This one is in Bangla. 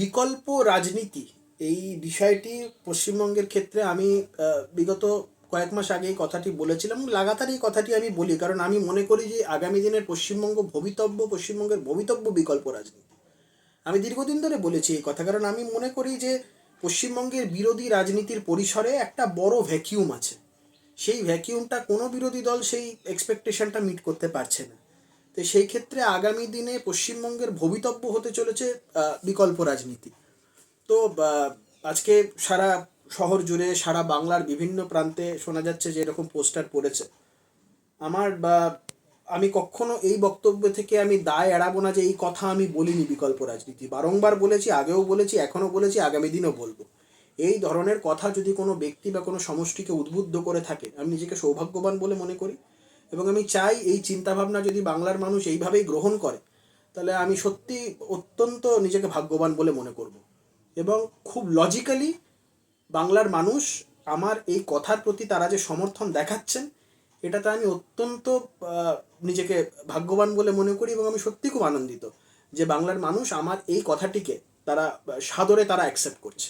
বিকল্প রাজনীতি, এই বিষয়টি পশ্চিমবঙ্গের ক্ষেত্রে আমি বিগত কয়েক মাস আগে এই কথাটি বলেছিলাম। লাগাতার এই কথাটি আমি বলি, কারণ আমি মনে করি যে আগামী দিনের পশ্চিমবঙ্গ ভবিতব্য, পশ্চিমবঙ্গের ভবিতব্য বিকল্প রাজনীতি। আমি দীর্ঘদিন ধরে বলেছি এই কথা, কারণ আমি মনে করি যে পশ্চিমবঙ্গের বিরোধী রাজনীতির পরিসরে একটা বড় ভ্যাকিউম আছে। সেই ভ্যাকিউমটা কোনো বিরোধী দল সেই এক্সপেকটেশনটা মিট করতে পারছে না। তো সেই ক্ষেত্রে আগামী দিনে পশ্চিমবঙ্গের ভবিতব্য হতে চলেছে বিকল্প রাজনীতি। তো আজকে সারা শহর জুড়ে, সারা বাংলার বিভিন্ন প্রান্তে শোনা যাচ্ছে যে এরকম পোস্টার পড়েছে। আমার, বা, আমি কখনো এই বক্তব্য থেকে আমি দায় এড়াবো না যে এই কথা আমি বলিনি বিকল্প রাজনীতি। বারংবার বলেছি, আগেও বলেছি, এখনও বলেছি, আগামী দিনও বলব। এই ধরনের কথা যদি কোনো ব্যক্তি বা কোনো সমষ্টিকে উদ্বুদ্ধ করে থাকে, আমি নিজেকে সৌভাগ্যবান বলে মনে করি। এবং আমি চাই এই চিন্তাভাবনা যদি বাংলার মানুষ এইভাবেই গ্রহণ করে, তাহলে আমি সত্যি অত্যন্ত নিজেকে ভাগ্যবান বলে মনে করব। এবং খুব লজিক্যালি বাংলার মানুষ আমার এই কথার প্রতি তারা যে সমর্থন দেখাচ্ছেন, এটাতে আমি অত্যন্ত নিজেকে ভাগ্যবান বলে মনে করি এবং আমি সত্যি খুব আনন্দিত যে বাংলার মানুষ আমার এই কথাটিকে তারা সাদরে তারা অ্যাকসেপ্ট করছে।